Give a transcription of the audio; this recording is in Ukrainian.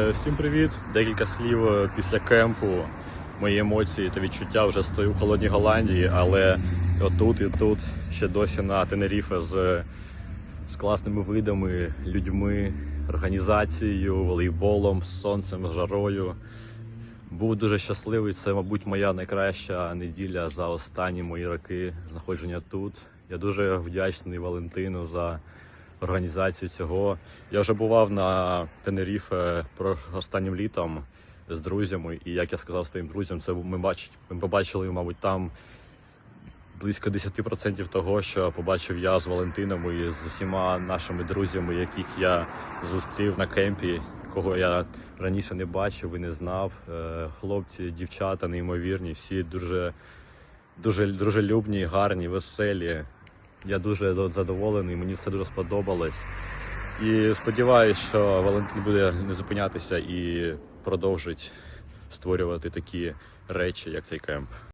Е, Всім привіт! Декілька слів е, після кемпу. Мої емоції та відчуття вже стою в холодній Голландії, але отут і тут ще досі на Тенеріфе з, з класними видами, людьми, організацією, волейболом, сонцем, жарою. Був дуже щасливий. Це, мабуть, моя найкраща неділя за останні мої роки знаходження тут. Я дуже вдячний Валентину за організацію цього. Я вже бував на Тенеріфе останнім літом з друзями, і як я сказав своїм друзям, це ми бач, ми побачили, мабуть, там близько 10% того, що побачив я з Валентином і з усіма нашими друзями, яких я зустрів на кемпі, кого я раніше не бачив і не знав. Е, Хлопці, дівчата неймовірні, всі дуже, дуже дружелюбні, гарні, веселі. Я дуже задоволений, мені все дуже сподобалось. І сподіваюся, що Валентин буде не зупинятися і продовжить створювати такі речі, як цей кемп.